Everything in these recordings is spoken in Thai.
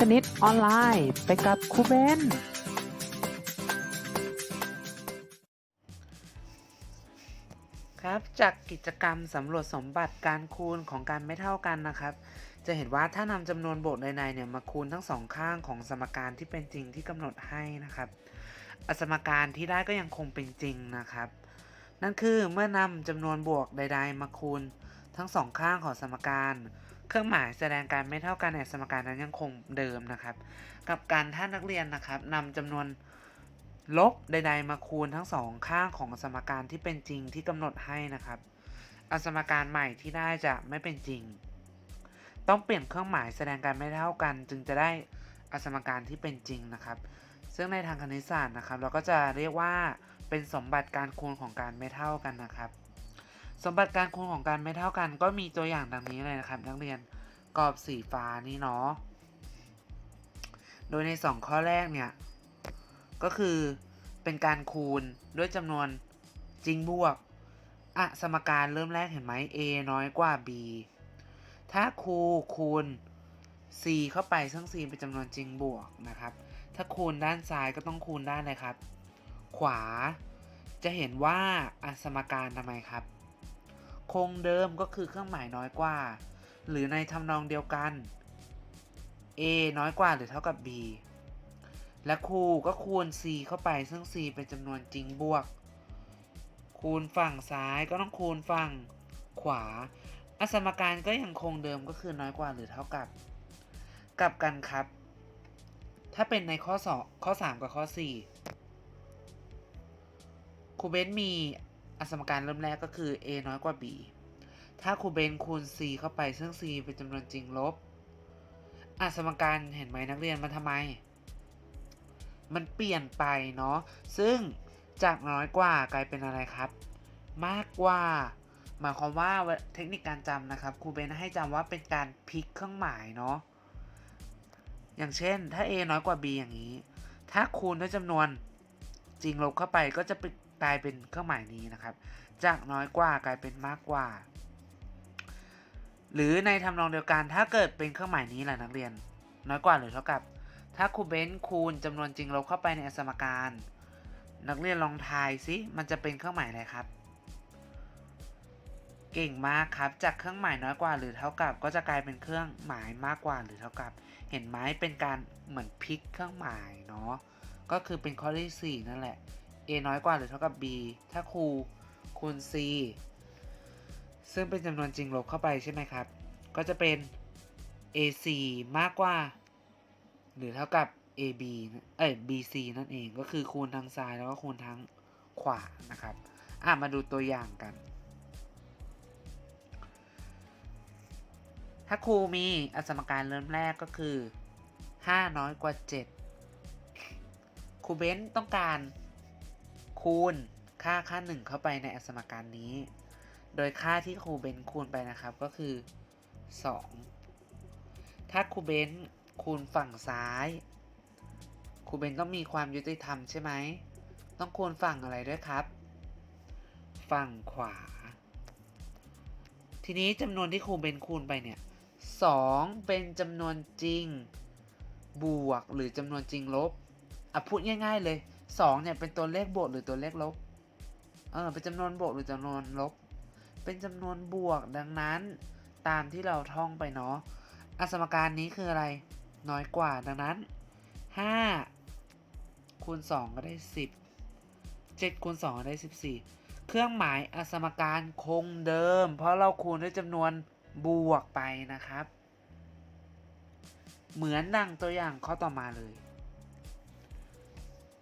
คณิตออนไลน์ ไปกับครูเบน ครับจากกิจกรรมสำรวจสมบัติการคูณของการไม่เท่ากันนะครับ จะเห็นว่าถ้านำจำนวนบทใดๆเนี่ยมาคูณทั้งสองข้างของสมการที่เป็นจริงที่กำหนดให้นะครับอสมการที่ได้ก็ยังคงเป็นจริงนะครับ นั่นคือเมื่อนำจำนวนบวกใด ๆ มาคูณทั้งสองข้างของสมการ เครื่องหมายแสดงการไม่เท่ากันในสมการนั้นยังคงเดิมนะครับ กับการถ้านักเรียนนะครับนำจำนวนลบใด ๆ มาคูณทั้งสองข้างของสมการที่เป็นจริงที่กำหนดให้นะครับอสมการใหม่ที่ได้จะไม่เป็นจริง ต้องเปลี่ยนเครื่องหมายแสดงการไม่เท่ากัน จึงจะได้อสมการที่เป็นจริงนะครับ ซึ่งในทางคณิตศาสตร์นะครับ เราก็จะเรียกว่าเป็นสมบัติการคูณของการไม่เท่ากันนะครับ สมบัติการคูณของการไม่เท่ากันก็มีตัวอย่างดังนี้เลยนะครับนักเรียนกรอบสีฟ้านี่เนาะโดยใน 2 ข้อแรกเนี่ยก็คือเป็นการคูณด้วยจำนวนจริงบวกอะสมการเริ่มแรกเห็นไหม a น้อยกว่า b ถ้าครูคูณ c เข้าไปซึ่ง c เป็นจำนวนจริงบวกนะครับ ถ้าคูณด้านซ้ายก็ต้องคูณด้านอะไรครับ ขวาจะเห็นว่าอะสมการทำไมครับ คงเดิมก็คือเครื่องหมายน้อยกว่า หรือในทำนองเดียวกัน a น้อยกว่าหรือเท่ากับ b และคูก็คูณ c เข้าไปซึ่ง c เป็นจำนวนจริงบวก คูณฝั่งซ้ายก็ต้องคูณฝั่งขวาอสมการก็ยังคงเดิมก็คือน้อยกว่าหรือเท่ากับ กลับกันครับ ถ้าเป็นในข้อ2ข้อ 3 กับข้อ 4ครูเบนมี อสมการเริ่มแรกก็คือ a น้อยกว่า b ถ้าครูเบนคูณ c เข้าไปซึ่ง c เป็นจำนวนจริงลบอสมการเห็นไหมนักเรียนมันทำไม มันเปลี่ยนไปเนาะซึ่งจากน้อยกว่ากลายเป็นอะไรครับ มากกว่าหมายความว่าเทคนิคการจำนะครับครูเบนให้จำว่าเป็นการพลิกเครื่องหมายเนาะอย่างเช่น ถ้า a น้อยกว่า b อย่างนี้ ถ้าคูณด้วยจำนวนจริงลบเข้าไปก็จะ กลายเป็นเครื่องหมายนี้นะครับ จากน้อยกว่ากลายเป็นมากกว่า หรือในทำนองเดียวกันถ้าเกิดเป็นเครื่องหมายนี้แหละนักเรียน น้อยกว่าหรือเท่ากับ ถ้าครูเบนคูณจำนวนจริงลบเข้าไปในสมการ นักเรียนลองทายสิมันจะเป็นเครื่องหมายอะไรครับ เก่งมากครับ จากเครื่องหมายน้อยกว่าหรือเท่ากับ ก็จะกลายเป็นเครื่องหมายมากกว่าหรือเท่ากับ เห็นไหมเป็นการเหมือนพลิกเครื่องหมายเนาะก็คือเป็นข้อที่ 4 นั่นแหละ a น้อยกว่าหรือเท่ากับ b ถ้าครูคูณ c ซึ่งเป็นจำนวนจริงลบเข้าไปใช่ไหมครับ ก็จะเป็น ac มากกว่า หรือเท่ากับ ab เอ้ย bc นั่นเองก็คือคูณทางซ้ายแล้วก็คูณทางขวานะครับ อะมาดูตัวอย่างกัน ถ้าครูมีอสมการเริ่มแรกก็คือ 5 น้อยกว่า 7ครูเบนต้องการ คูณค่าค่า 1 เข้าไปในอสมการนี้ โดยค่าที่ครูเบนคูณไปนะครับก็คือ 2 ถ้าครูเบนคูณฝั่งซ้ายครูเบนต้องมีความยุติธรรมใช่ไหม ต้องคูณฝั่งอะไรด้วยครับ ฝั่งขวา ทีนี้จำนวนที่ครูเบนคูณไปเนี่ย2เป็นจำนวนจริงบวกหรือจำนวนจริงลบอะพูดง่าย ๆเลย 2เนี่ยเป็นตัวเลขบวกหรือตัวเลขลบ เออเป็นจำนวนบวกหรือจำนวนลบ เป็นจำนวนบวกดังนั้นตามที่เราท่องไปเนาะอสมการนี้คืออะไร น้อยกว่าดังนั้น 5 คูณ 2 ก็ได้ 10 7คูณ2ก็ได้ 14 เครื่องหมายอสมการคงเดิม เพราะเราคูณด้วยจำนวนบวกไปนะครับ เหมือนดังตัวอย่างข้อต่อมาเลย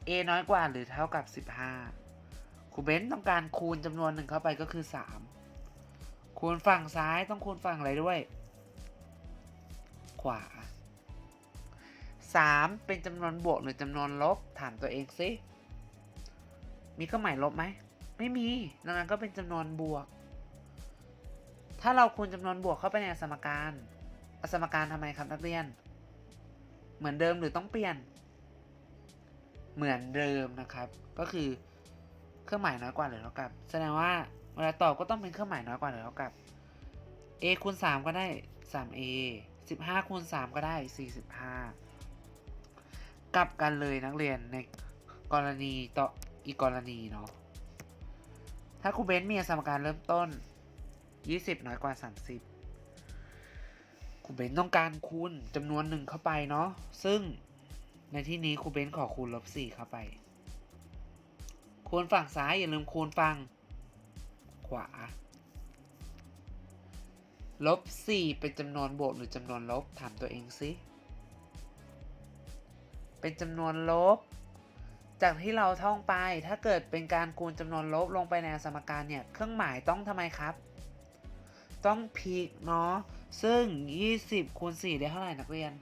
a น้อยกว่าหรือเท่ากับ 15ครูเบนต้องการคูณจำนวนหนึ่งเข้าไปก็คือ 3 คูณฝั่งซ้ายต้องคูณฝั่งอะไรด้วย ขวา 3 เป็นจำนวนบวกหรือจำนวนลบ ถามตัวเองสิ มีเครื่องหมายลบไหม ไม่มี ดังนั้นก็เป็นจำนวนบวก ถ้าเราคูณจำนวนบวกเข้าไปในสมการ สมการทำไมครับนักเรียน เหมือนเดิมหรือต้องเปลี่ยน เหมือนเดิมนะครับ ก็คือเครื่องหมายน้อยกว่าหรือเท่ากับ แสดงว่าเวลาตอบก็ต้องเป็นเครื่องหมายน้อยกว่าหรือเท่ากับ a คูณ3ก็ได้ 3a 15คูณ3ก็ได้ 45 กลับกันเลยนักเรียนในกรณีต่ออีกกรณีเนาะ ถ้าครูเบนซ์มีสมการเริ่มต้น 20 น้อยกว่า 30ครูเบนซ์ต้องการคูณจำนวนหนึ่งเข้าไปเนาะ ซึ่ง ในที่นี้ครูเบนซ์ขอคูณลบ4เข้าไปคูณฝั่งซ้ายอย่าลืมคูณฝั่งขวา ลบ 4 เป็นจำนวนบวกหรือจำนวนลบถามตัวเองสิเป็นจำนวนลบ จากที่เราท่องไปถ้าเกิดเป็นการคูณจำนวนลบลงไปในสมการเนี่ย เครื่องหมายต้องทำไมครับ ต้องพลิกเนาะซึ่ง 20คูณ4ได้เท่าไหร่นักเรียน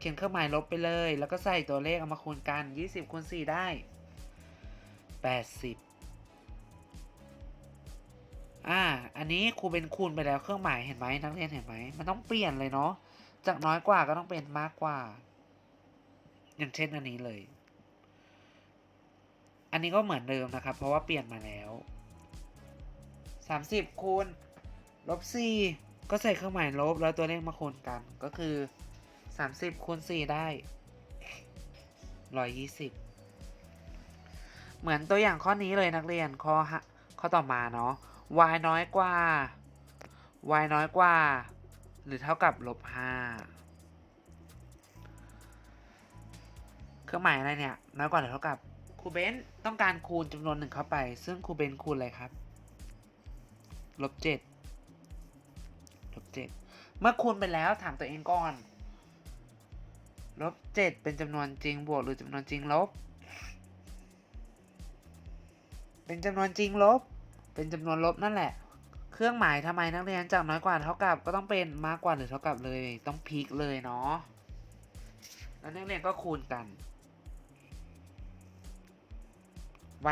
เขียนเครื่องหมายลบไปเลย แล้วก็ใส่ตัวเลขเอามาคูณกัน 20คูณ4ได้ 80 อ่า อันนี้ครูเป็นคูณไปแล้วเครื่องหมายเห็นไหมนักเรียนเห็นไหมมันต้องเปลี่ยนเลยเนาะ จากน้อยกว่าก็ต้องเป็นมากกว่า อย่างเช่นอันนี้เลย อันนี้ก็เหมือนเดิมนะครับ เพราะว่าเปลี่ยนมาแล้ว 30คูณลบ4ก็ใส่เครื่องหมายลบแล้วตัวเลขมาคูณกันก็คือ 30คูณ4ได้120เหมือนตัวอย่างข้อนี้เลยนักเรียนข้อฮะข้อต่อมาเนาะ y น้อยกว่า y น้อยกว่า หรือเท่ากับลบ5เครื่องหมายอะไรเนี่ย น้อยกว่าหรือเท่ากับครูเบนต้องการคูณจำนวนหนึ่งเข้าไป ซึ่งครูเบนคูณอะไรครับลบเจ็ดลบเจ็ดเมื่อคูณไปแล้วถามตัวเองก่อน ลบเจ็ดเป็นจำนวนจริงบวกหรือจำนวนจริงลบ เป็นจำนวนจริงลบ เป็นจำนวนลบนั่นแหละ เครื่องหมายทำไมนักเรียนจากน้อยกว่าเท่ากับก็ต้องเป็นมากกว่าหรือเท่ากับเลยต้องพลิกเลยเนาะแล้วนักเรียนก็คูณกัน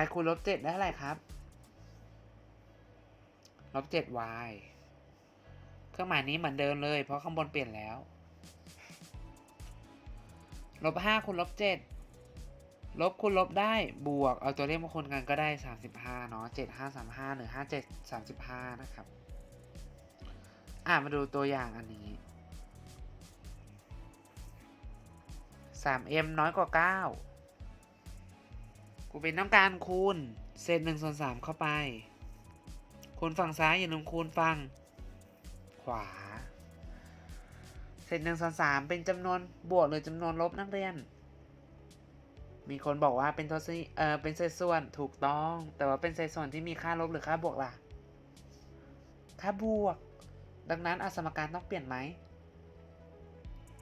y คูณลบเจ็ดได้เท่าไหร่ครับลบเจ็ด y เครื่องหมายนี้เหมือนเดิมเลย เพราะข้างบนเปลี่ยนแล้ว ลบห้าคูณลบเจ็ดลบคูณลบได้บวก เอาตัวเลขมาคูณกันก็ได้สามสิบห้าเนาะเจ็ดห้าสามห้าหรือห้าเจ็ดสามสิบห้านะครับ อ่ามาดูตัวอย่างอันนี้สาม m น้อยกว่าเก้ากูเป็นต้องการคูณ เศษหนึ่งส่วนสามเข้าไป คูณฝั่งซ้ายอย่าลืมคูณฝั่งขวา เศษหนึ่งส่วนสามเป็นจำนวนบวกหรือจำนวนลบนักเรียน มีคนบอกว่าเป็นทศนิเออเป็นเศษส่วนถูกต้อง แต่ว่าเป็นเศษส่วนที่มีค่าลบหรือค่าบวกล่ะ ค่าบวก ดังนั้นอสมการต้องเปลี่ยนไหม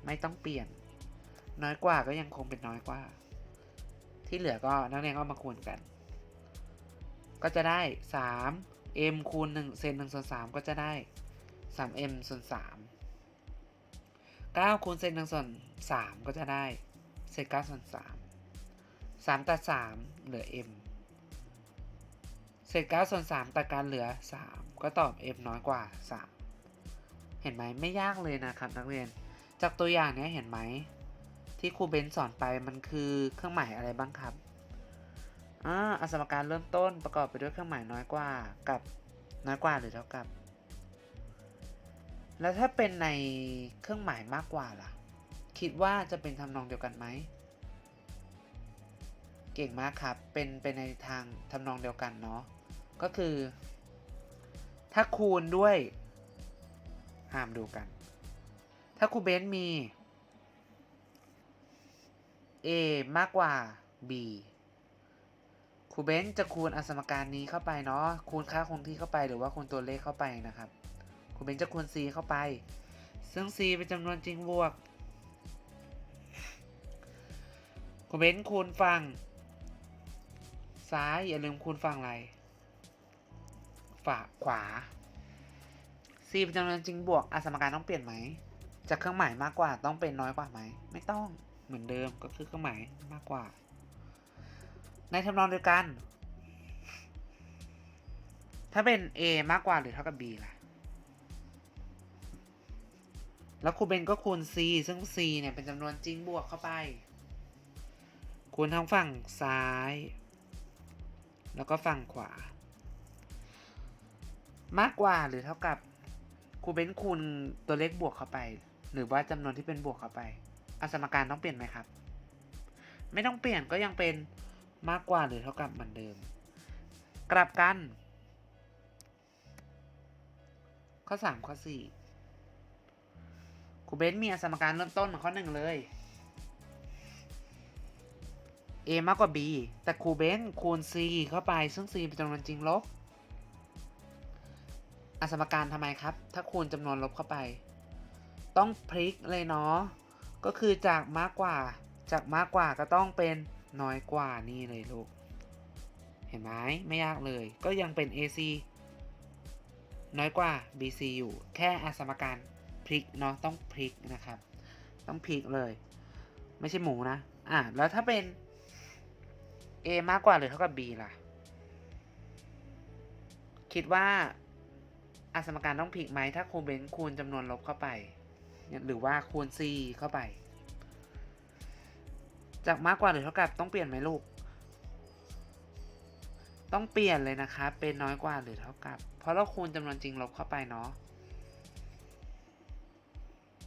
ไม่ต้องเปลี่ยน น้อยกว่าก็ยังคงเป็นน้อยกว่า ที่เหลือก็นักเรียนก็มาคูณกัน ก็จะได้ 3 m คูณ1เศษ1ส่วน3ก็จะได้ 3m ส่วน3 9คูณเศษ1ส่วน3 ก็จะได้เศษ9ส่วน3 3 ตัด 3 เหลือ m เศษ9ส่วน3ตัดกันเหลือ 3 ก็ตอบ m น้อยกว่า 3 เห็นไหมไม่ยากเลยนะครับนักเรียน จากตัวอย่างนี้เห็นไหม ที่ครูเบนสอนไปมันคือเครื่องหมายอะไรบ้างครับอ่าอสมการเริ่มต้นประกอบไปด้วยเครื่องหมายน้อยกว่ากับน้อยกว่าหรือเท่ากับ แล้วถ้าเป็นในเครื่องหมายมากกว่าล่ะ คิดว่าจะเป็นทำนองเดียวกันไหม เก่งมากครับ เป็นเป็นในทางทำนองเดียวกันเนาะ ก็คือ ถ้าคูณด้วยห้ามดูกัน ถ้าครูเบนมี a มากกว่า b ครูเบนจะคูณอสมการนี้เข้าไปเนาะ คูณค่าคงที่เข้าไปหรือว่าคูณตัวเลขเข้าไปนะครับ ครูเบนจะคูณ c เข้าไป ซึ่ง c เป็นจำนวนจริงบวกครูเบนคูณฝั่งซ้าย อย่าลืมคูณฝั่งอะไรฝาขวา c เป็นจำนวนจริงบวกอสมการต้องเปลี่ยนไหม จากเครื่องหมายมากกว่าต้องเป็นน้อยกว่าไหม ไม่ต้องเหมือนเดิมก็คือเครื่องหมายมากกว่า ในทำนองเดียวกัน ถ้าเป็น a มากกว่าหรือเท่ากับ b ล่ะ แล้วครูเบนก็คูณ c ซึ่ง c เนี่ยเป็นจำนวนจริงบวกเข้าไป คูณทั้งฝั่งซ้าย แล้วก็ฝั่งขวา มากกว่าหรือเท่ากับครูเบนคูณตัวเลขบวกเข้าไป หรือว่าจำนวนที่เป็นบวกเข้าไปอสมการต้องเปลี่ยนไหมครับ ไม่ต้องเปลี่ยนก็ยังเป็นมากกว่าหรือเท่ากับเหมือนเดิม กลับกัน ข้อ 3 ข้อ 4 คูเบนซ์มีสมการเริ่มต้นเหมือนข้อหนึ่งเลย a มากกว่า b แต่คูเบนซ์คูณ c เข้าไปซึ่ง c เป็นจำนวนจริงลบอสมการทำไมครับ ถ้าคูณจำนวนลบเข้าไป ต้องพลิกเลยเนาะก็คือจากมากกว่า จากมากกว่าก็ต้องเป็นน้อยกว่านี่เลยลูก เห็นไหมไม่ยากเลย ก็ยังเป็น AC น้อยกว่า BC อยู่ แค่อสมการ พลิกเนาะต้องพลิกนะครับ ต้องพลิกเลย ไม่ใช่หมูนะอะแล้วถ้าเป็น A มากกว่าหรือเท่ากับ B ล่ะ คิดว่าอสมการต้องพลิกไหมถ้าคูณเบนคูณจำนวนลบเข้าไป หรือว่าคูณ C เข้าไป จากมากกว่าหรือเท่ากับต้องเปลี่ยนไหมลูก ต้องเปลี่ยนเลยนะครับเป็นน้อยกว่าหรือเท่ากับ เพราะเราคูณจำนวนจริงลบเข้าไปเนาะ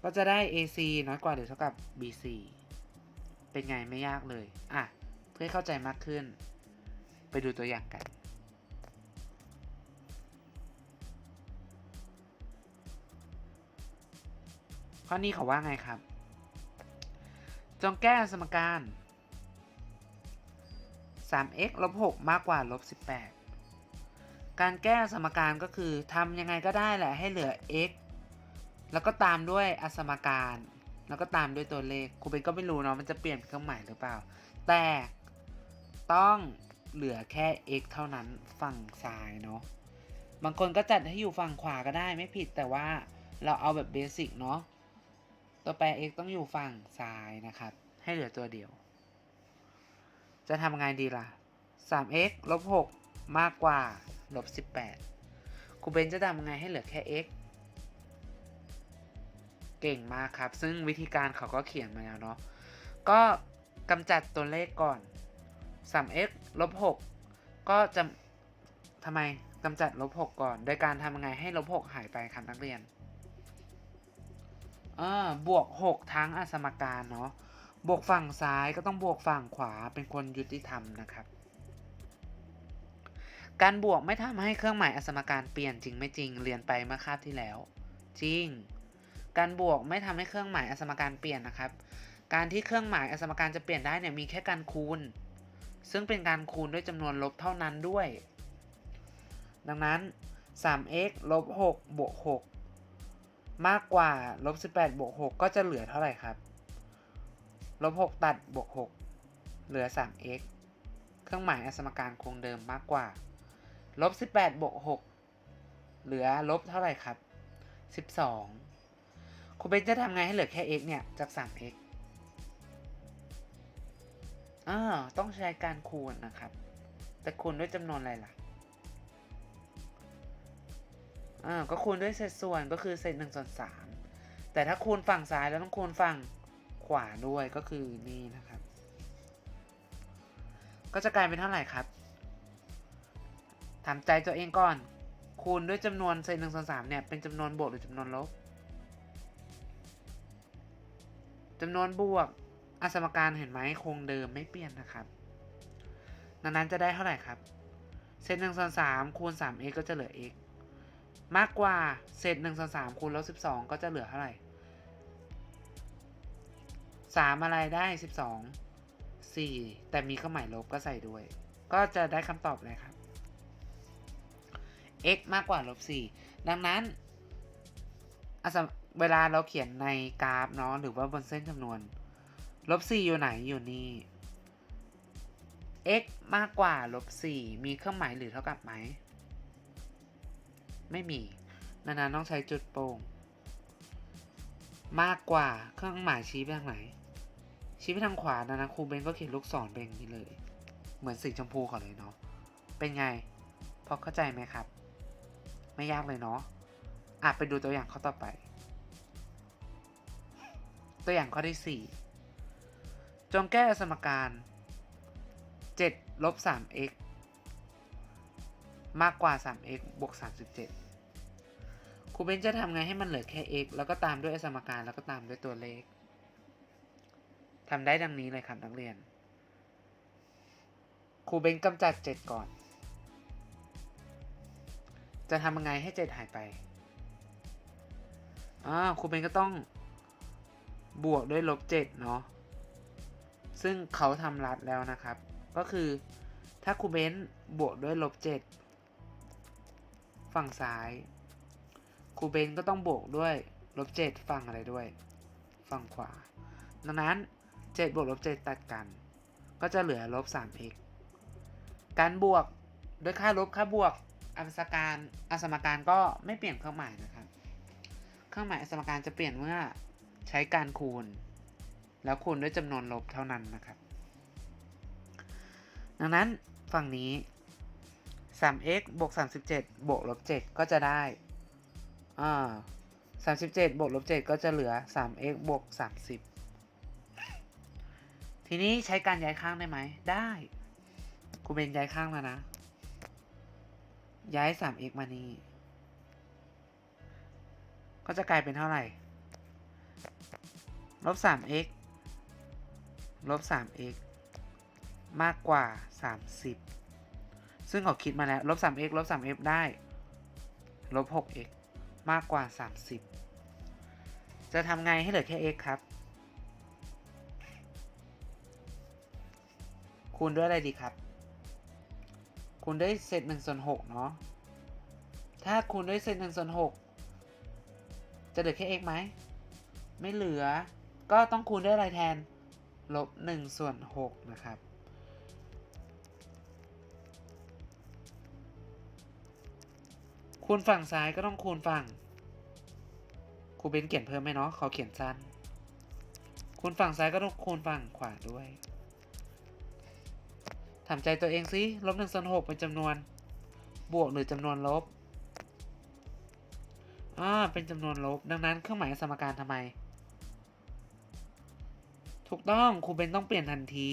ก็จะได้ AC น้อยกว่าหรือเท่ากับ BC เป็นไงไม่ยากเลย อะ เพื่อเข้าใจมากขึ้น ไปดูตัวอย่างกัน ข้อนี้เขาว่าไงครับ จงแก้สมการ 3x ลบ6มากกว่าลบ18 การแก้สมการก็คือทำยังไงก็ได้แหละให้เหลือ x แล้วก็ตามด้วยอสมการ แล้วก็ตามด้วยตัวเลขครูเบนก็ไม่รู้เนาะมันจะเปลี่ยนเครื่องหมายหรือเปล่า แต่ต้องเหลือแค่ x เท่านั้นฝั่งซ้ายเนาะบางคนก็จัดให้อยู่ฝั่งขวาก็ได้ไม่ผิดแต่ว่าเราเอาแบบเบสิกเนาะตัวแปร x ต้องอยู่ฝั่งซ้ายนะครับ ให้เหลือตัวเดียว จะทำไงดีล่ะ 3x ลบ 6 มากกว่าลบ 18ครูเบนจะทำไงให้เหลือแค่ x เก่งมากครับ ซึ่งวิธีการเขาก็เขียนมาแล้วเนาะก็กำจัดตัวเลขก่อน 3x ลบ6ก็จะทำไมกำจัดลบ6ก่อน โดยการทำยังไงให้ลบ6หายไปครับนักเรียนอ่าบวก 6 ทั้งอสมการเนาะบวกฝั่งซ้ายก็ต้องบวกฝั่งขวาเป็นคนยุติธรรมนะครับ การบวกไม่ทำให้เครื่องหมายอสมการเปลี่ยนจริงไม่จริงเรียนไปเมื่อคาบที่แล้ว จริง การบวกไม่ทำให้เครื่องหมายอสมการเปลี่ยนนะครับ การที่เครื่องหมายอสมการจะเปลี่ยนได้เนี่ยมีแค่การคูณ ซึ่งเป็นการคูณด้วยจำนวนลบเท่านั้นด้วย ดังนั้น 3x ลบ6บวก6มากกว่าลบ18บวก6ก็จะเหลือเท่าไหร่ครับลบ6ตัดบวก6เหลือ 3x เครื่องหมายอสมการคงเดิมมากกว่าลบ18บวก6เหลือลบเท่าไหร่ครับ 12 ครูเบนจะทำไงให้เหลือแค่ x เนี่ย จาก 3x อ่าต้องใช้การคูณนะครับ แต่คูณด้วยจำนวนอะไรล่ะอ่าก็คูณด้วยเศษส่วนก็คือเศษหนึ่งส่วนสามแต่ถ้าคูณฝั่งซ้ายแล้วต้องคูณฝั่งขวาด้วยก็คือนี่นะครับ ก็จะกลายเป็นเท่าไหร่ครับถามใจตัวเองก่อน คูณด้วยจำนวนเศษหนึ่งส่วนสามเนี่ยเป็นจำนวนบวกหรือจำนวนลบ จำนวนบวกอสมการเห็นไหมคงเดิมไม่เปลี่ยนนะครับ ดังนั้นจะได้เท่าไหร่ครับ เศษหนึ่งส่วนสามคูณสาม x ก็จะเหลือ x มากกว่าเศษหนึ่งส่วนสามคูณลบสิบสองก็จะเหลือเท่าไหร่สามอะไรได้สิบสองสี่แต่มีเครื่องหมายลบก็ใส่ด้วย ก็จะได้คำตอบเลยครับ x มากกว่าลบสี่ดังนั้นอสม เวลาเราเขียนในกราฟเนาะหรือว่าบนเส้นจำนวนลบ4อยู่ไหนอยู่นี่ x มากกว่าลบ4มีเครื่องหมายหรือเท่ากับไหม ไม่มีดังนั้นต้องใช้จุดโป่ง มากกว่าเครื่องหมายชี้ไปทางไหน ชี้ไปทางขวาดังนั้นครูเบนก็เขียนลูกศรเป็นอย่างนี้เลย เหมือนสีชมพูเขาเลยเนาะเป็นไงพอเข้าใจไหมครับ ไม่ยากเลยเนาะอะไปดูตัวอย่างข้อต่อไป ตัวอย่างข้อที่ 4 จงแก้สมการ7ลบ 3x มากกว่า 3x บวก 37 ครูเบนจะทำไงให้มันเหลือแค่ x แล้วก็ตามด้วยสมการแล้วก็ตามด้วยตัวเลขทำได้ดังนี้เลยครับนักเรียน ครูเบนกำจัดเจ็ดก่อน จะทำยังไงให้เจ็ดหายไป อ่าครูเบนก็ต้อง บวกด้วยลบเจ็ดเนาะซึ่งเขาทำรัดแล้วนะครับ ก็คือถ้าคูเบนบวกด้วยลบเจ็ดฝั่งซ้ายคูเบนก็ต้องบวกด้วยลบเจ็ดฝั่งอะไรด้วย ฝั่งขวา ดังนั้นเจ็ดบวกลบเจ็ดตัดกัน ก็จะเหลือลบสาม x การบวกด้วยค่าลบค่าบวกอัสการอสมการก็ไม่เปลี่ยนเครื่องหมายนะครับ เครื่องหมายอสมการจะเปลี่ยนเมื่อ ใช้การคูณ แล้วคูณด้วยจำนวนลบเท่านั้นนะครับ ดังนั้นฝั่งนี้ 3x บวก 37 บวกลบ 7 ก็จะได้อ่า37 บวกลบ 7 ก็จะเหลือ 3x บวก 30 ทีนี้ใช้การย้ายข้างได้ไหม ได้ครูเบนย้ายข้างแล้วนะ ย้าย 3x มานี่ ก็จะกลายเป็นเท่าไหร่ ลบ 3x ลบ 3x มากกว่า 30 ซึ่งเขาคิดมาแล้ว ลบ 3x ลบ 3f ได้ ลบ 6x มากกว่า 30 จะทำไงให้เหลือแค่ x ครับ คูณด้วยอะไรดีครับ คูณด้วยเศษ1ส่วน6เนาะ ถ้าคูณด้วยเศษ1ส่วน6จะเหลือแค่ x ไหม ไม่เหลือ ก็ต้องคูณด้วยอะไรแทน ลบ1ส่วน6นะครับ คูณฝั่งซ้ายก็ต้องคูณฝั่ง ครูเบนเขียนเพิ่มไหมเนาะเขาเขียนสั้น คูณฝั่งซ้ายก็ต้องคูณฝั่งขวาด้วยถามใจตัวเองสิลบหนึ่งส่วนหกเป็นจำนวน บวกหรือจำนวนลบอ่าเป็นจำนวนลบ ดังนั้นเครื่องหมายสมการทำไม ถูกต้องครูเบนต้องเปลี่ยนทันที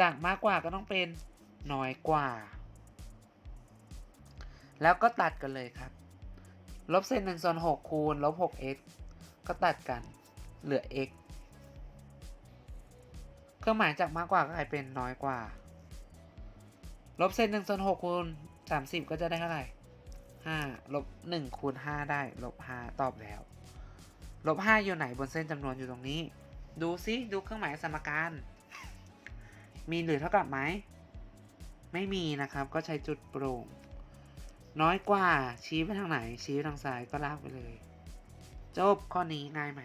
จากมากกว่าก็ต้องเป็นน้อยกว่า แล้วก็ตัดกันเลยครับ ลบเศษหนึ่งส่วนหกคูณลบหก x ก็ตัดกัน เหลือ x เครื่องหมายจากมากกว่าก็กลายเป็นน้อยกว่า ลบเศษหนึ่งส่วนหกคูณสามสิบก็จะได้เท่าไหร่ห้าลบหนึ่งคูณห้าได้ ลบห้าตอบแล้ว ลบห้าอยู่ไหนบนเส้นจำนวนอยู่ตรงนี้ ดูซิดูเครื่องหมายสมการ มีหรือเท่ากับไหม ไม่มีนะครับ ก็ใช้จุดโปร่ง น้อยกว่าชี้ไปทางไหน ชี้ไปทางซ้ายก็ลากไปเลย จบข้อนี้ง่ายไหม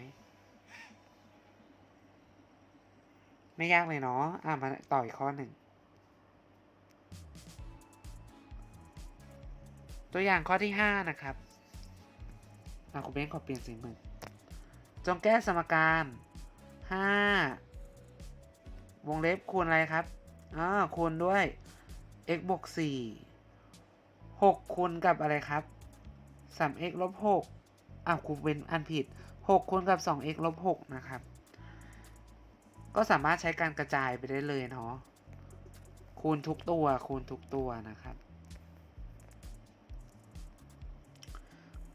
ไม่ยากเลยเนาะ อะมาต่ออีกข้อหนึ่ง ตัวอย่างข้อที่ 5 นะครับอาคุณเบนขอเปลี่ยนสีมือจงแก้สมการ 5วงเล็บคูณอะไรครับอ่าคูณด้วย x บวก4 6คูณกับอะไรครับ 3x ลบ6อ้าวครูเป็นอันผิด6คูณกับ 2x ลบ6นะครับ ก็สามารถใช้การกระจายไปได้เลยเนาะคูณทุกตัวคูณทุกตัวนะครับ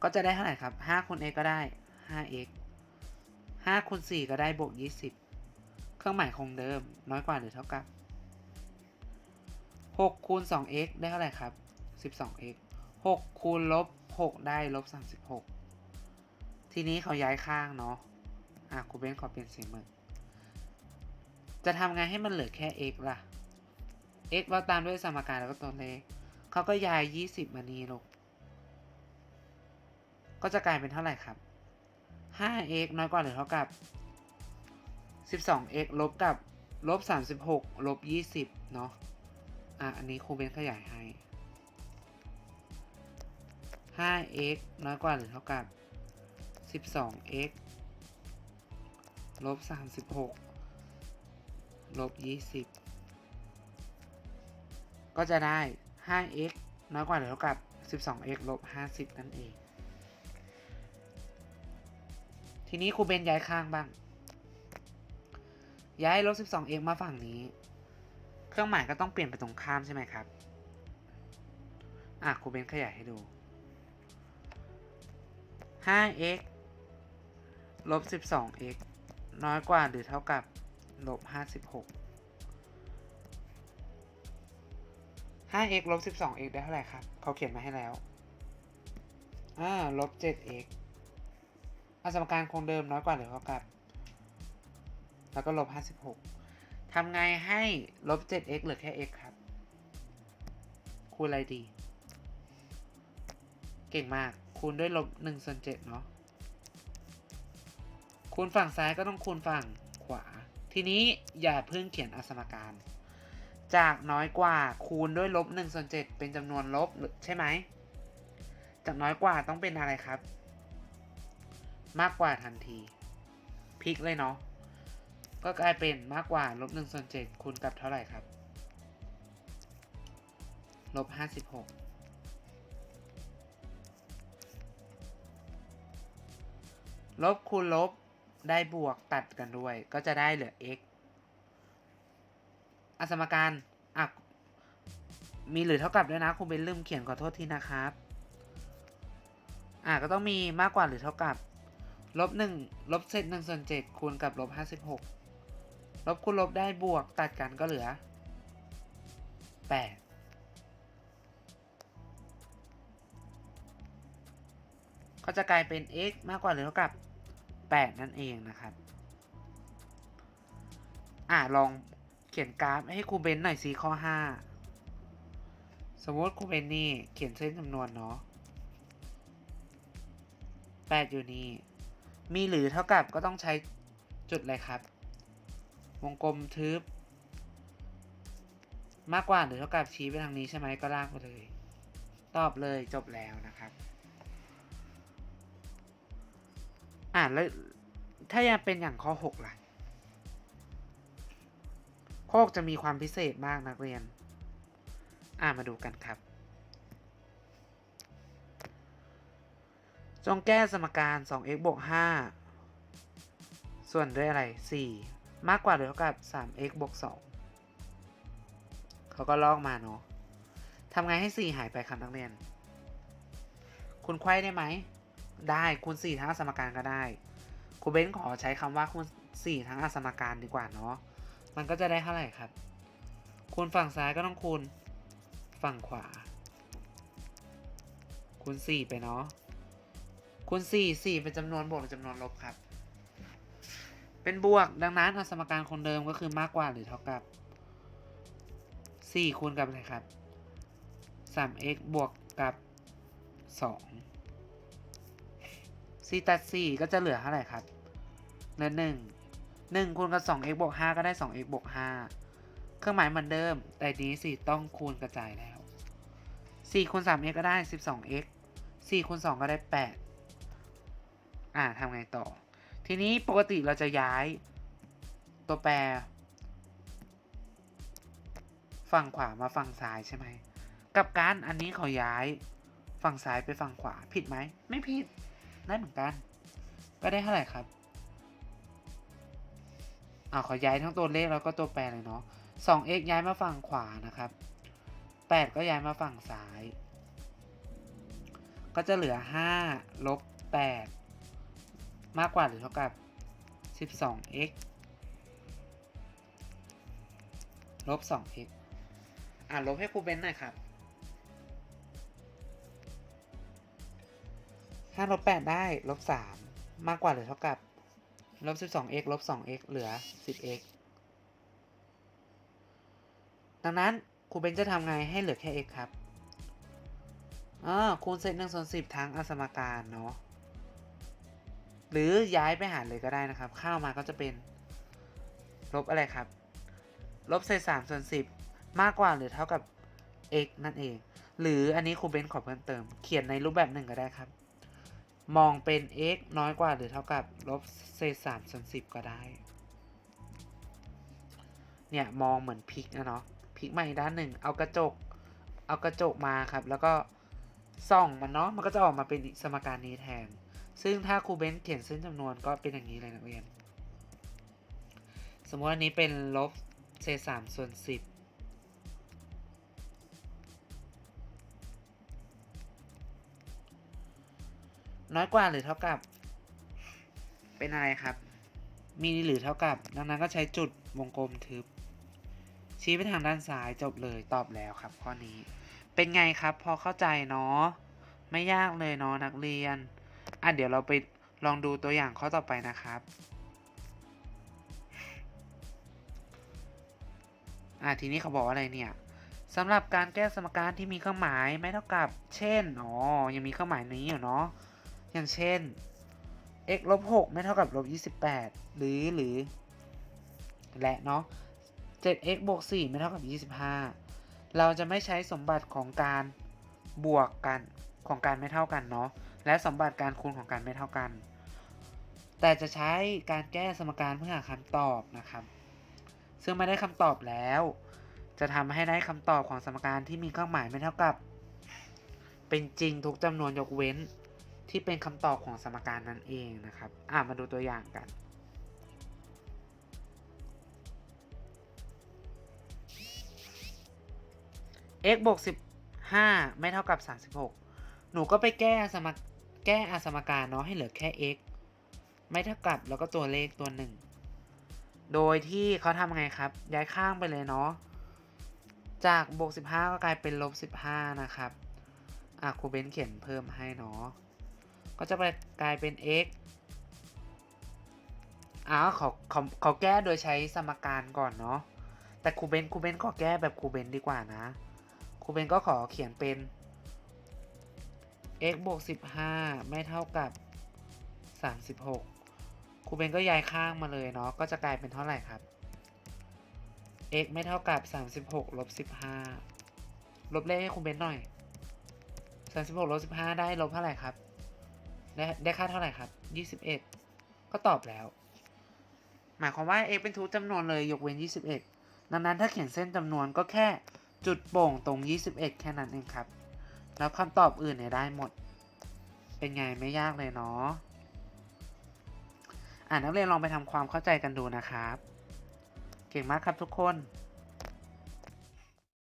ก็จะได้เท่าไหร่ครับ5คูณ x ก็ได้ 5x 5คูณ4ก็ได้บวก 20 เครื่องหมายคงเดิม น้อยกว่าหรือเท่ากับ 6คูณ 2x ได้เท่าไหร่ครับ 12x 6คูณลบ 6 ได้ลบ 36 ทีนี้เขาย้ายข้างเนาะ อะครูเบนขอเปลี่ยนสีมือจะทำไงให้มันเหลือแค่ x ล่ะ x เราตามด้วยสมการแล้วก็ตัวเลขเขาก็ย้าย 20 มานี่ลูก ก็จะกลายเป็นเท่าไหร่ครับ 5x น้อยกว่าหรือเท่ากับ 12x ลบกับลบ 36 ลบ 20 เนาะอะ อันนี้ครูเบนขยายให้ 5x น้อยกว่าหรือเท่ากับ 12x ลบ 36 ลบ 20 ก็จะได้ 5x น้อยกว่าหรือเท่ากับ 12x ลบ 50 นั่นเอง ทีนี้ครูเบนย้ายข้างบ้าง ย้ายลบ 12x มาฝั่งนี้ เครื่องหมายก็ต้องเปลี่ยนไปตรงข้ามใช่ไหมครับ อะครูเบนขยายให้ดู 5x ลบ 12x น้อยกว่าหรือเท่ากับลบ56 5x ลบ 12x ได้เท่าไหร่ครับ เขาเขียนมาให้แล้ว อ่า ลบ 7x สมการคงเดิมน้อยกว่าหรือเท่ากับ แล้วก็ลบ 56ทำไงให้ลบ 7x เหลือแค่ x ครับ คูณอะไรดี เก่งมาก คูณด้วยลบ1ส่วน7เนาะ คูณฝั่งซ้ายก็ต้องคูณฝั่งขวา ทีนี้อย่าเพิ่งเขียนอสมการ จากน้อยกว่าคูณด้วยลบ1ส่วน7เป็นจำนวนลบใช่ไหม จากน้อยกว่าต้องเป็นอะไรครับ มากกว่าทันทีพลิกเลยเนาะก็กลายเป็นมากกว่าลบ1ส่วน7คูณกับเท่าไหร่ครับลบ56ลบคูณลบได้บวกตัดกันด้วย ก็จะได้เหลือ x อสมการอะมีหรือเท่ากับด้วยนะคุณเบนลืมเขียนขอโทษทีนะครับ อะก็ต้องมีมากกว่าหรือเท่ากับ ลบหนึ่งลบเศษหนึ่งส่วนเจ็ดคูณกับลบห้าสิบหกลบคูณลบได้บวกตัดกันก็เหลือแปดก็จะกลายเป็น x มากกว่าหรือเท่ากับ 8 นั่นเองนะครับ อ่าลองเขียนกราฟให้ครูเบนหน่อยสิข้อ 5 สมมติครูเบนนี่เขียนเส้นจำนวนเนาะ 8 อยู่นี่ มีหรือเท่ากับก็ต้องใช้จุดอะไรครับ วงกลมทึบ มากกว่าหรือเท่ากับชี้ไปทางนี้ใช่ไหมก็ลากไปเลย ตอบเลยจบแล้วนะครับ อ่าแล้วถ้ายังเป็นอย่างข้อ 6 ล่ะ ข้อ 6 จะมีความพิเศษมากนักเรียน อ่ามาดูกันครับ จงแก้สมการ 2x บวก 5 ส่วนด้วยอะไร 4 มากกว่าหรือเท่ากับ 3x บวก 2 เขาก็ลอกมาเนาะทำไงให้ 4 หายไปครับนักเรียน คุณไขว้ได้ไหม ได้คูณ4ทั้งสมการก็ได้ ครูเบนขอใช้คำว่าคูณ4ทั้งอสมการดีกว่าเนาะ มันก็จะได้เท่าไหร่ครับ คูณฝั่งซ้ายก็ต้องคูณฝั่งขวา คูณ4ไปเนาะ คูณ4 4เป็นจำนวนบวกหรือจำนวนลบครับ เป็นบวกดังนั้นสมการคงเดิมก็คือมากกว่าหรือเท่ากับ4คูณกับอะไรครับ 3x บวกกับ2 4ตัด4ก็จะเหลือเท่าไหร่ครับเหลือ1 1คูณกับ 2x บวก5ก็ได้ 2x บวก5เครื่องหมายเหมือนเดิม แต่นี้4ต้องคูณกระจายแล้ว4คูณ 3x ก็ได้ 12x 4คูณ2ก็ได้8 อ่าทำไงต่อ ทีนี้ปกติเราจะย้ายตัวแปร ฝั่งขวามาฝั่งซ้ายใช่ไหม กับการอันนี้เขาย้ายฝั่งซ้ายไปฝั่งขวาผิดไหม ไม่ผิด ได้เหมือนกัน ก็ได้เท่าไหร่ครับอ่าขอย้ายทั้งตัวเลขแล้วก็ตัวแปรเลยเนาะ 2x ย้ายมาฝั่งขวานะครับ 8 ก็ย้ายมาฝั่งซ้าย ก็จะเหลือ 5 ลบ 8 มากกว่าหรือเท่ากับ 12x ลบ 2x อ่าลบให้ครูเบนหน่อยครับห้าลบแปดได้ลบสามมากกว่าหรือเท่ากับลบสิบสอง x ลบสอง x เหลือสิบ x ดังนั้นครูเบนจะทำไงให้เหลือแค่ x ครับอ่าคูณเศษหนึ่งส่วนสิบทั้งอสมการเนาะ หรือย้ายไปหารเลยก็ได้นะครับ ข้าวมาก็จะเป็น ลบอะไรครับ ลบเศษสามส่วนสิบมากกว่าหรือเท่ากับ x นั่นเอง หรืออันนี้ครูเบนขอเพิ่มเติม เขียนในรูปแบบหนึ่งก็ได้ครับ มองเป็น x น้อยกว่าหรือเท่ากับลบเศษสามส่วนสิบก็ได้ เนี่ยมองเหมือนพลิกนะเนาะพลิกมาอีกด้านหนึ่ง เอากระจก เอากระจกมาครับ แล้วก็ส่องมันเนาะ มันก็จะออกมาเป็นสมการนี้แทน ซึ่งถ้าครูเบนเขียนเส้นจำนวนก็เป็นอย่างนี้เลยนักเรียน สมมติอันนี้เป็นลบเศษสามส่วนสิบน้อยกว่าหรือเท่ากับ เป็นอะไรครับ มีหรือเท่ากับ ดังนั้นก็ใช้จุดวงกลมทึบ ชี้ไปทางด้านซ้ายจบเลยตอบแล้วครับข้อนี้ เป็นไงครับ พอเข้าใจเนาะ ไม่ยากเลยเนาะนักเรียน อะเดี๋ยวเราไปลองดูตัวอย่างข้อต่อไปนะครับอะทีนี้เขาบอกอะไรเนี่ยสำหรับการแก้สมการที่มีเครื่องหมายไม่เท่ากับ เช่นอ๋อยังมีเครื่องหมายนี้อยู่เนาะอย่างเช่น x ลบ6ไม่เท่ากับลบ28 หรือหรือ และเนาะ 7x บวก4ไม่เท่ากับ 25 เราจะไม่ใช้สมบัติของการ บวกกันของการไม่เท่ากันเนาะและสมบัติการคูณของการไม่เท่ากัน แต่จะใช้การแก้สมการเพื่อหาคำตอบนะครับ ซึ่งไม่ได้คำตอบแล้ว จะทำให้ได้คำตอบของสมการที่มีเครื่องหมายไม่เท่ากับ เป็นจริงทุกจำนวนยกเว้นที่เป็นคำตอบของสมการนั่นเองนะครับ อะมาดูตัวอย่างกัน x บวก 5 ไม่เท่ากับ 36 หนูก็ไปแก้สมแก้อาสมการเนาะให้เหลือแค่ x ไม่เท่ากับแล้วก็ตัวเลขตัวหนึ่ง โดยที่เขาทำไงครับ ย้ายข้างไปเลยเนาะ จากบวก 15 ก็กลายเป็นลบ 15 นะครับ อะครูเบนเขียนเพิ่มให้เนาะ ก็จะไปกลายเป็น x อ้าวขาเขาเขาแก้โดยใช้สมการก่อนเนาะ แต่ครูเบนครูเบนขอแก้แบบครูเบนดีกว่านะ รูเบนก็ขอเขียนเป็น x บวก15 ไม่เท่ากับ 36ครูเบนก็ย้ายข้างมาเลยเนาะก็จะกลายเป็นเท่าไหร่ครับ x ไม่เท่ากับ 36ลบ15ลบเลขให้ครูเบนหน่อย 36ลบ15 ได้ลบเท่าไหร่ครับ ได้ได้ค่าเท่าไหร่ครับ 21 ก็ตอบแล้ว หมายความว่า x เป็นทุกจำนวนเลยยกเว้น 21 ดังนั้นถ้าเขียนเส้นจำนวนก็แค่ จุดโป่งตรง 21 แค่นั้นเองครับ แล้วคำตอบอื่นเนี่ยได้หมด เป็นไงไม่ยากเลยเนาะอ่านักเรียนลองไปทำความเข้าใจกันดูนะครับ เก่งมากครับทุกคน